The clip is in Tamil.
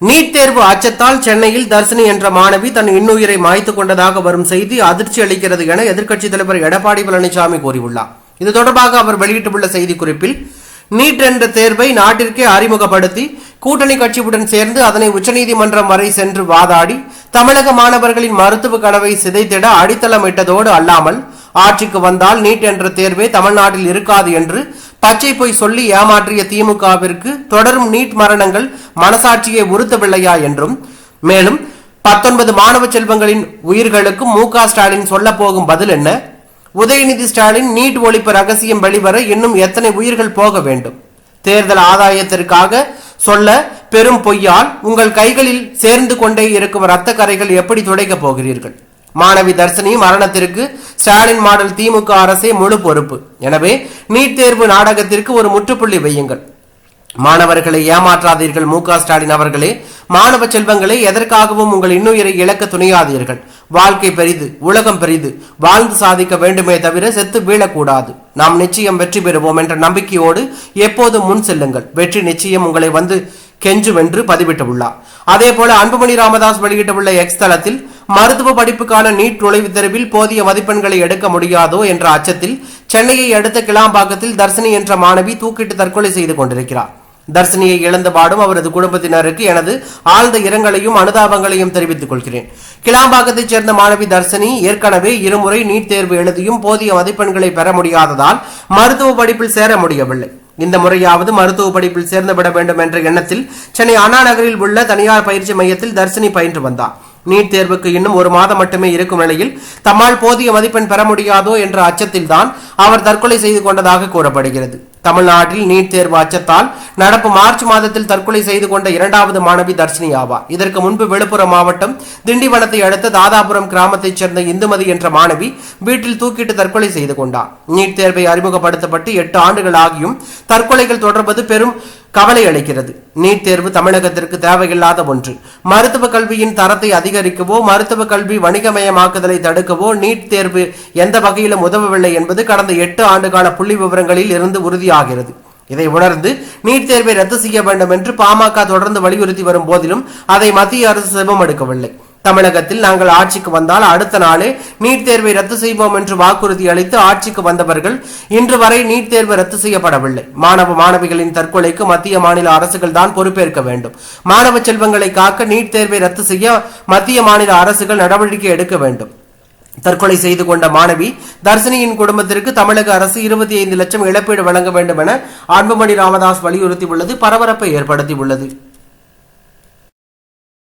நீட் தேர்வு அச்சத்தால் சென்னையில் தர்சினி என்ற மாணவி தன் இன்னுயிரை மாய்த்து கொண்டதாக வரும் செய்தி அதிர்ச்சி அளிக்கிறது என எதிர்க்கட்சித் தலைவர் எடப்பாடி பழனிசாமி கூறியுள்ளார். இது தொடர்பாக அவர் வெளியிட்டுள்ள செய்திக்குறிப்பில் நீட் என்ற தேர்வை நாட்டிற்கே அறிமுகப்படுத்தி கூட்டணி கட்சியுடன் சேர்ந்து அதனை உச்சநீதிமன்றம் வரை சென்று வாதாடி தமிழக மாணவர்களின் மருத்துவ கனவை சிதைத்திட அடித்தளமிட்டதோடு அல்லாமல் ஆட்சிக்கு வந்தால் நீட் என்ற தேர்வே தமிழ்நாட்டில் இருக்காது என்று பச்சை பொய் சொல்லி ஏமாற்றிய திமுகவிற்கு தொடரும் நீட் மரணங்கள் மனசாட்சியை உறுத்தவில்லையா என்றும் மேலும் பத்தொன்பது மாணவ செல்வங்களின் உயிர்களுக்கு மு க ஸ்டாலின் சொல்ல போகும் பதில் என்ன? உதயநிதி ஸ்டாலின் நீட் ஒழிப்பு ரகசியம் வெளிவர இன்னும் எத்தனை உயிர்கள் போக வேண்டும்? தேர்தல் ஆதாயத்திற்காக சொல்ல பெரும் பொய்யால் உங்கள் கைகளில் சேர்ந்து கொண்டே இருக்கும் இரத்த கரைகள் எப்படி துடைக்கப் போகிறீர்கள்? மாணவி தர்சினி மரணத்திற்கு ஸ்டாலின் மாடல் திமுக அரசே முழு பொறுப்பு. எனவே நீட் தேர்வு நாடகத்திற்கு ஒரு முற்றுப்புள்ளி வையுங்கள். மாணவர்களை ஏமாற்றாதீர்கள். மு ஸ்டாலின் அவர்களே மாணவ செல்வங்களே எதற்காகவும் உங்கள் இன்னுயிரை இழக்க துணியாதீர்கள். வாழ்க்கை பெரிது உலகம் பெரிது. வாழ்ந்து சாதிக்க வேண்டுமே தவிர செத்து வீழக்கூடாது. நாம் நிச்சயம் வெற்றி பெறுவோம் என்ற நம்பிக்கையோடு எப்போதும் முன் செல்லுங்கள். வெற்றி நிச்சயம் உங்களை வந்து கெஞ்சு வென்று பதிவிட்டுள்ளார். அதே போல அன்புமணி ராமதாஸ் வெளியிட்டுள்ள எக்ஸ் தளத்தில் மருத்துவ படிப்புக்கான நீட் நுழைவுத் தேர்வில் போதிய மதிப்பெண்களை எடுக்க முடியாதோ என்ற அச்சத்தில் சென்னையை அடுத்த கிளாம்பாக்கத்தில் தர்சினி என்ற மாணவி தூக்கிட்டு தற்கொலை செய்து கொண்டிருக்கிறார். தர்சினியை இழந்து பாடும் அவரது குடும்பத்தினருக்கு எனது ஆழ்ந்த இரங்கலையும் அனுதாபங்களையும் தெரிவித்துக் கொள்கிறேன். கிளாம்பாக்கத்தைச் சேர்ந்த மாணவி தர்சினி ஏற்கனவே இருமுறை நீட் தேர்வு எழுதியும் போதிய மதிப்பெண்களை பெற முடியாததால் மருத்துவ படிப்பில் சேர முடியவில்லை. இந்த முறையாவது மருத்துவ படிப்பில் சேர்ந்துவிட வேண்டும் என்ற எண்ணத்தில் சென்னை அண்ணா நகரில் உள்ள தனியார் பயிற்சி மையத்தில் தர்சினி பயின்று வந்தார். நீட் தேர்வுக்கு இன்னும் ஒரு மாதம் மட்டுமே இருக்கும் நிலையில் தம்மால் போதிய மதிப்பெண் பெற முடியாதோ என்ற அச்சத்தில் தான் அவர் தற்கொலை செய்து கொண்டதாக கூறப்படுகிறது. தமிழ்நாட்டில் நீட் தேர்வு அச்சத்தால் நடப்பு மார்ச் மாதத்தில் தற்கொலை செய்து கொண்ட இரண்டாவது மாணவி தர்ஷினி ஆவார். இதற்கு முன்பு விழுப்புரம் மாவட்டம் திண்டிவனத்தை அடுத்த தாதாபுரம் கிராமத்தைச் சேர்ந்த இந்துமதி என்ற மாணவி வீட்டில் தூக்கிட்டு தற்கொலை செய்து கொண்டார். நீட் தேர்வை அறிமுகப்படுத்தப்பட்டு எட்டு ஆண்டுகள் ஆகியும் தற்கொலைகள் தொடர்வது பெரும் கவலை அளிக்கிறது. நீட் தேர்வு தமிழகத்திற்கு தேவையில்லாத ஒன்று. மருத்துவ கல்வியின் தரத்தை அதிகரிக்கவோ மருத்துவ கல்வி வணிகமயமாக்குதலை தடுக்கவோ நீட் தேர்வு எந்த வகையிலும் உதவவில்லை என்பது கடந்த எட்டு ஆண்டுகால புள்ளி விவரங்களில் இருந்து உறுதியாகிறது. இதை உணர்ந்து நீட் தேர்வை ரத்து செய்ய வேண்டும் என்று பாமக தொடர்ந்து வலியுறுத்தி வரும் போதிலும் அதை மத்திய அரசு செபம் எடுக்கவில்லை. தமிழகத்தில் நாங்கள் ஆட்சிக்கு வந்தால் அடுத்த நாளே நீட் தேர்வை ரத்து செய்வோம் என்று வாக்குறுதி அளித்து ஆட்சிக்கு வந்தவர்கள் இன்று வரை நீட் தேர்வு ரத்து செய்யப்படவில்லை. மாணவ மாணவிகளின் தற்கொலைக்கு மத்திய மாநில அரசுகள் தான் பொறுப்பேற்க வேண்டும். மாணவ செல்வங்களை காக்க நீட் தேர்வை ரத்து செய்ய மத்திய மாநில அரசுகள் நடவடிக்கை எடுக்க வேண்டும். தற்கொலை செய்து கொண்ட மாணவி தர்சினியின் குடும்பத்திற்கு தமிழக அரசு இருபத்தி ஐந்து லட்சம் இழப்பீடு வழங்க வேண்டும் என அன்புமணி ராமதாஸ் வலியுறுத்தியுள்ளது. பரபரப்பை ஏற்படுத்தியுள்ளது.